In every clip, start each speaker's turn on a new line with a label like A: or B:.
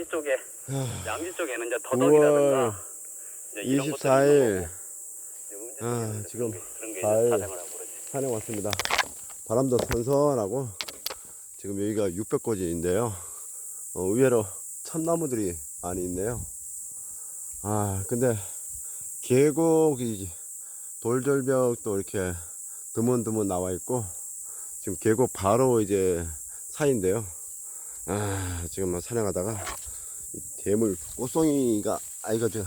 A: 이쪽에
B: 아,
A: 양지 쪽에는 이제
B: 9월
A: 더덕이라든가 이제 이런 것들이
B: 24일
A: 있는 거고, 이제
B: 아, 지금
A: 그런 게- 가을. 하고 그러지.
B: 산에 왔습니다. 바람도 선선하고 지금 여기가 600고지인데요. 어, 의외로 참나무들이 많이 있네요. 아 근데 계곡이 돌절벽도 이렇게 드문드문 나와 있고 지금 계곡 바로 이제 사이인데요. 아 지금 산행하다가 이 대물 꽃송이가 아 이거 저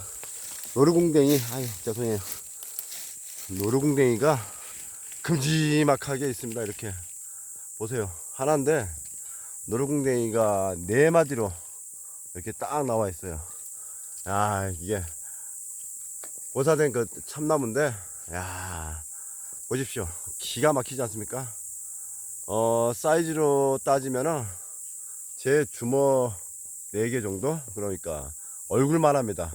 B: 노루궁뎅이 아유 죄송해요. 노루궁뎅이가 큼지막하게 있습니다. 이렇게 보세요. 하나인데 노루궁뎅이가 네 마디로 이렇게 딱 나와 있어요. 야 이게 고사된 그 참나무인데 야 보십시오. 기가 막히지 않습니까? 어 사이즈로 따지면은 제 주먹 4개 정도 그러니까 얼굴만 합니다.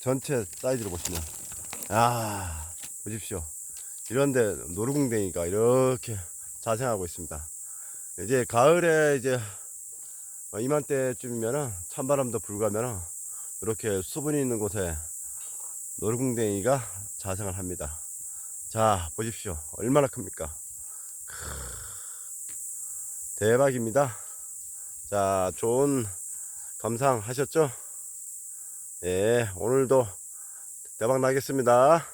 B: 전체 사이즈로 보시면 야 보십시오. 이런데 노루궁뎅이가 이렇게 자생하고 있습니다. 이제 가을에 이제 이맘때쯤이면은 찬바람도 불가면은 이렇게 수분이 있는 곳에 노루궁뎅이가 자생을 합니다. 자 보십시오. 얼마나 큽니까? 크, 대박입니다. 자 좋은 감상 하셨죠? 예 오늘도 대박 나겠습니다.